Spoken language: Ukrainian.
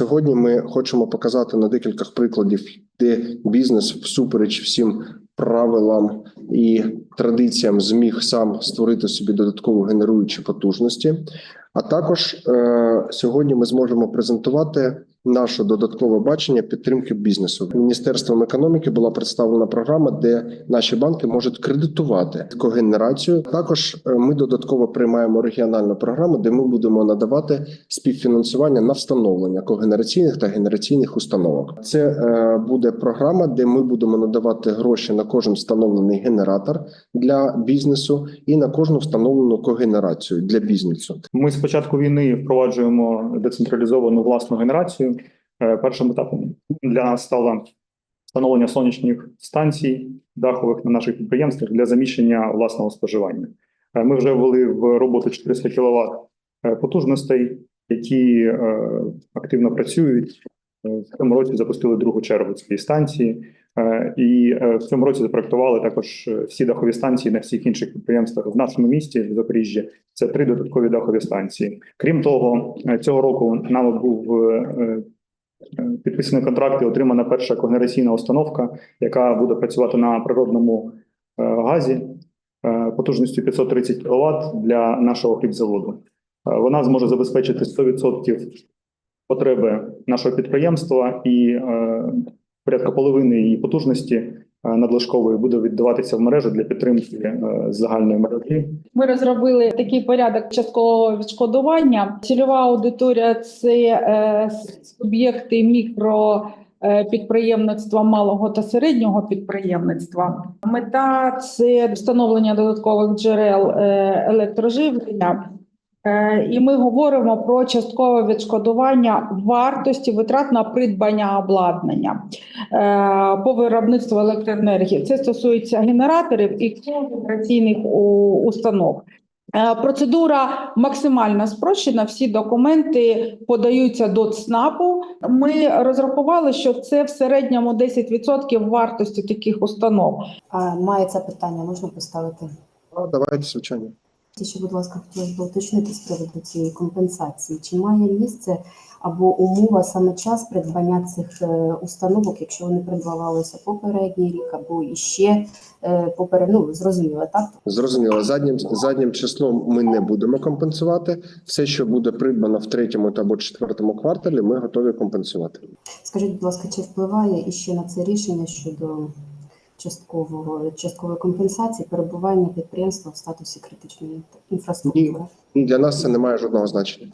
Сьогодні ми хочемо показати на декількох прикладів, де бізнес всупереч всім правилам і традиціям зміг сам створити собі додатково генеруючі потужності. А також е, сьогодні ми зможемо презентувати наше додаткове бачення підтримки бізнесу. Міністерством економіки була представлена програма, де наші банки можуть кредитувати когенерацію. Також е, ми додатково приймаємо регіональну програму, де ми будемо надавати співфінансування на встановлення когенераційних та генераційних установок. Це е, буде програма, де ми будемо надавати гроші на кожен встановлений генератор для бізнесу і на кожну встановлену когенерацію для бізнесу. Ми з початку війни впроваджуємо децентралізовану власну генерацію. Е, Першим етапом для нас стало встановлення сонячних станцій дахових на наших підприємствах для заміщення власного споживання. Е, Ми вже ввели в роботу 400 кВт потужностей, які е, активно працюють. Е, В цьому році запустили другу чергу цієї станції, Е, і е, в цьому році запроектували також е, всі дахові станції на всіх інших підприємствах в нашому місті в Запоріжжі. Це три додаткові дахові станції. Крім того, е, цього року нами був підписаний контракт і отримана перша когенераційна установка, яка буде працювати на природному е, газі е, потужністю 530 кВт для нашого хлібзаводу. Е, Вона зможе забезпечити 100% потреби нашого підприємства і порядка половини її потужності надлишкової буде віддаватися в мережу для підтримки е, загальної мережі. Ми розробили такий порядок часткового відшкодування. Цільова аудиторія це е, суб'єкти мікро. е, Підприємництва малого та середнього підприємництва. Мета це встановлення додаткових джерел е, електроживлення. Е, І ми говоримо про часткове відшкодування вартості витрат на придбання обладнання е, по виробництву електроенергії. Це стосується генераторів і когенераційних установ. Е, Процедура максимально спрощена. Всі документи подаються до ЦНАПу. Ми розрахували, що це в середньому 10% вартості таких установ. А, Має це питання, можна поставити? А, давайте звичайно. Ще, будь ласка, хотілося б уточнити з приводу цієї компенсації. Чи має місце або умова саме час придбання цих е, установок, якщо вони придбавалися попередній рік, або іще е, поперед... ну, зрозуміло, так? Зрозуміло, заднім заднім числом ми не будемо компенсувати. Все, що буде придбано в третьому або четвертому кварталі, ми готові компенсувати. Скажіть, будь ласка, чи впливає іще на це рішення щодо часткового часткової компенсації перебування підприємства в статусі критичної інфраструктури? Для нас це не має жодного значення.